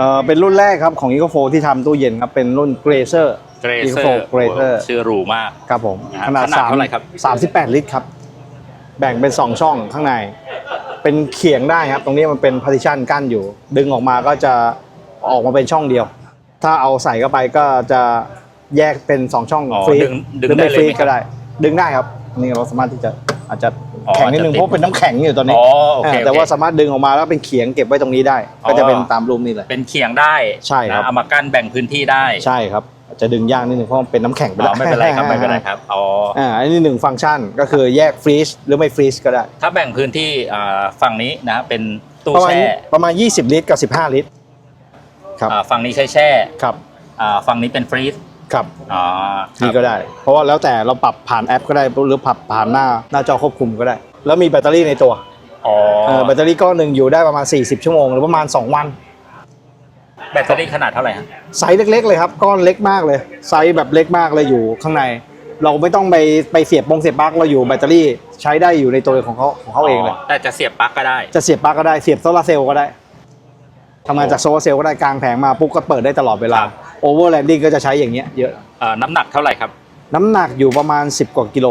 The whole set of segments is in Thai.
เอ่อเป็นรุ่นแรกครับของ e c o 4ที่ทำตู้เย็นครับเป็นรุ่น Grazer เกร e เซ c อ o ร์4 Grazer ชื่อหรูมาก ครับผมนะฮะขนาดขนาดสามเท่าไหร่ครับ สามสิบแปดลิตรครับ แบ่งเป็น2ช่องข้างใน เป็นเขียงได้ครับ ตรงนี้มันเป็น partition กั้นอยู่ ดึงออกมาก็จะออกมาเป็นช่องเดียว ถ้าเอาใส่เข้าไปก็จะแยกเป็น2ช่องอ๋อฟรีดึงดึงหรือได้ไม่เลยฟรีไหมครับ ก็ได้ ดึงได้ครับ นี่เราสามารถที่จะ อาจจะอ๋อแข็งนิดนึงอาจจะติด เพราะเป็นน้ำแข็งอยู่ตอนนี้อ๋อโอเคอ่าโอเคแต่ว่าสามารถดึงออกมาแล้วเป็นเขียงเก็บไว้ตรงนี้ได้ อ๋อ ก็จะเป็นตามรูปนี้เลย เป็นเคียงได้ใช่ครับ นะเอามากั้นแบ่งพื้นที่ได้ใช่ครับอาจจะดึงยากนิดนึงเพราะมันเป็นน้ำแข็งไปอ๋แล้อวไม่เป็นไรครับไม่เป็นไรครับอ๋ออ่าอันนี้หนึ่งฟังก์ชันก็คือแยกฟรีซหรือไม่ฟรีซก็ได้ ถ้าแบ่งพื้นที่อ่าฝั่งนี้นะเป็นตู้ประมาณแช่ประมาณ 20 ลิตรกับ 15 ลิตร ครับ อ่าฝั่งนี้ใช้แช่ครับ อ่าฝั่งนี้เป็นฟรีซ ครับอ๋อครับนี่ก็ได้ เพราะว่าแล้วแต่เราปรับผ่านแอปก็ได้หรือปรับผ่านหน้าหน้าจอควบคุมก็ได้ แล้วมีแบตเตอรี่ในตัวอ๋อเออแบตเตอรี่ก้อนหนึ่งอยู่ได้ประมาณ 40 ชั่วโมงหรือประมาณ 2 วัน แบตเตอรี่ขนาดเท่าไหร่ฮะไซส์เล็กๆเลยครับก้อนเล็กมากเลย ไซส์แบบเล็กมากเลยอยู่ข้างใน เราไม่ต้องไปไปเสียบปงเสียบปลั๊กเราอยู่แบตเตอรี่ใช้ได้อยู่ในตัวของเขาของเขาเองเลย แต่จะเสียบปลั๊กก็ได้ จะเสียบปลั๊กก็ได้เสียบโซลาร์เซลล์ก็ได้ทำงานจากโซลาร์เซลล์ก็ได้กลางแผงมาปุ๊บก็เปิดได้ตลอดเวลา ครับ โอเวอร์แลนดิ้งก็จะใช้อย่างเงี้ยเยอะเอ่อน้ำหนักเท่าไหร่ครับน้ำหนักอยู่ประมาณ 10 กว่ากิโล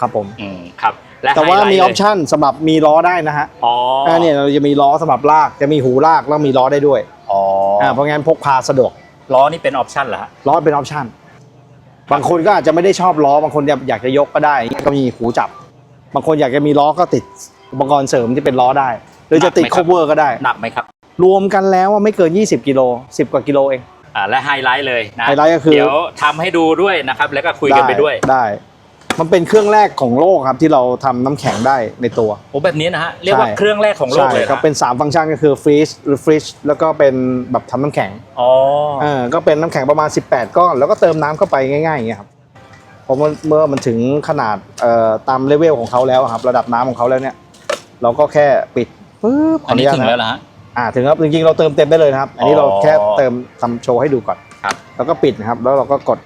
ครับผม อืมครับและแต่ว่าไฮไลท์มีอเลอยปชั่นสำหรับมีล้อได้นะฮะอ๋ออ่าเนี่ยเราจะมีล้อสำหรับลากจะมีหูลากแล้วมีล้อได้ด้วยอ๋อออ่าเพราะงั้นพกพาสะดวกล้อนี่เป็นออปชั่นเหรอฮะล้อเป็นออปชั่นบางคนก็อาจจะไม่ได้ชอบล้อบางคนอยากจะยกก็ได้ก็มีหูจับ บางคนอยากจะมีล้อก็ติดอุปกรณ์เสริมที่เป็นล้อได้ หรือจะติดหนักไหมคครับเวอร์ก็ได้ หนักไหมครับ รวมกันแล้วว่าไม่เกิน 20 กิโล 10 กว่ากิโลเอง อ่าและไฮไลท์เลยนะไฮไลท์ก็คือ เดี๋ยวทำให้ดูด้วยนะครับ แล้วก็คุยกันไปด้วยได้ มันเป็นเครื่องแรกของโลกครับที่เราทำน้ำแข็งได้ในตัว โอ้แบบนี้นะฮะเรียกว่าใช่ เครื่องแรกของโลกใช่เลยครับนะเป็น 3 ฟังก์ชันก็คือฟรีซหรือฟรีชแล้วก็เป็นแบบทำน้ำแข็งอ๋อเออก็เป็นน้ำแข็งประมาณ 18 ก้อน แล้วก็เติมน้ำเข้าไปง่ายๆอย่างเงี้ยครับเพราะว่าเมื่อมันถึงขนาดเอ่อตามเลเวลของเขาแล้วครับ ระดับน้ำของเขาแล้วเนี่ย เราก็แค่ปิดปึ๊บขอันนี้ญาตถึงนะแล้วเหรอฮะ อ่าถึงครับจริงๆเราเติมเต็มได้เลยนะครับ อันนี้อ๋อเราแค่เติมทำโชว์ให้ดูก่อนครับแล้วก็ปิดนะครับ แล้วเราก็กด